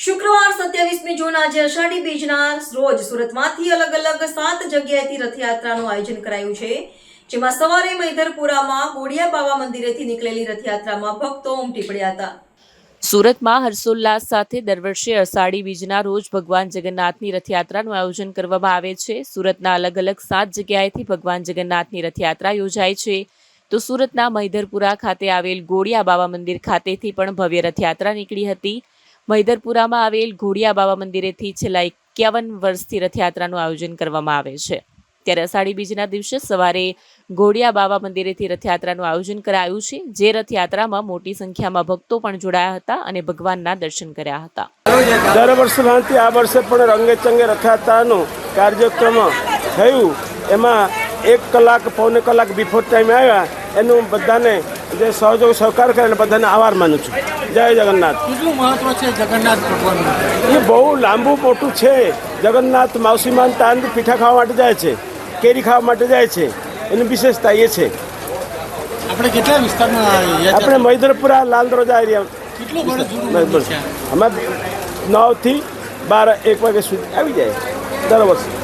શુક્રવાર સત્યાવીસમી જૂન આજે અષાઢી બીજના રોજ સુરતમાંથી અલગ અલગ સાત જગ્યાએથી રથયાત્રાનું આયોજન કરાયું છે, જેમાં સવારે મૈધરપુરામાં ગોડિયા બાવા મંદિરેથી નીકળેલી રથયાત્રામાં ભક્તો ઉમટી પડ્યા હતા. સુરતમાં હર્ષોલ્લાસ સાથે દર વર્ષે અષાઢી બીજના રોજ ભગવાન જગન્નાથની રથયાત્રાનું આયોજન કરવામાં આવે છે. સુરતના અલગ અલગ સાત જગ્યાએથી ભગવાન જગન્નાથની રથયાત્રા યોજાય છે. તો સુરતના મૈધરપુરા ખાતે આવેલ ગોળિયા બાવા મંદિર ખાતેથી પણ ભવ્ય રથયાત્રા નીકળી હતી. મૈધરપુરામાં આવેલ ઘોડિયા બાબા મંદિરેથી છેલ્લા એકાવન વર્ષથી રથયાત્રાનું આયોજન કરવામાં આવે છે. ત્યારે અષાઢી બીજના દિવસે સવારે ઘોડિયા બાબા મંદિરેથી રથયાત્રાનું આયોજન કરાયું છે, જે રથયાત્રામાં મોટી સંખ્યામાં ભક્તો પણ જોડાયા હતા અને ભગવાનના દર્શન કર્યા હતા. દર વર્ષ ભાંતિ આ વર્ષે પણ રંગે ચંગે રથયાત્રાનું કાર્યક્રમ થયું. એમાં એક કલાક, પૌને કલાક બિફોર ટાઈમ આવ્યા. એનું બધાને જે સહયોગ સહકાર કરે બધાને આભાર માનું છું. જય જગન્નાથ. કેટલું મહત્વ છે જગન્નાથ ભગવાનનું. એ બહુ લાંબુ મોટું છે. જગન્નાથ માવસીમાન તાંદ પીઠા ખાવા માટે જાય છે કેરી ખાવા માટે જાય છે એની વિશેષતા એ છે. આપણે કેટલા વિસ્તારમાં આપણે મૈદરપુરા લાલ રોજા એરિયા અમે નવથી બાર એક વાગ્યા સુધી આવી જાય દર વર્ષે.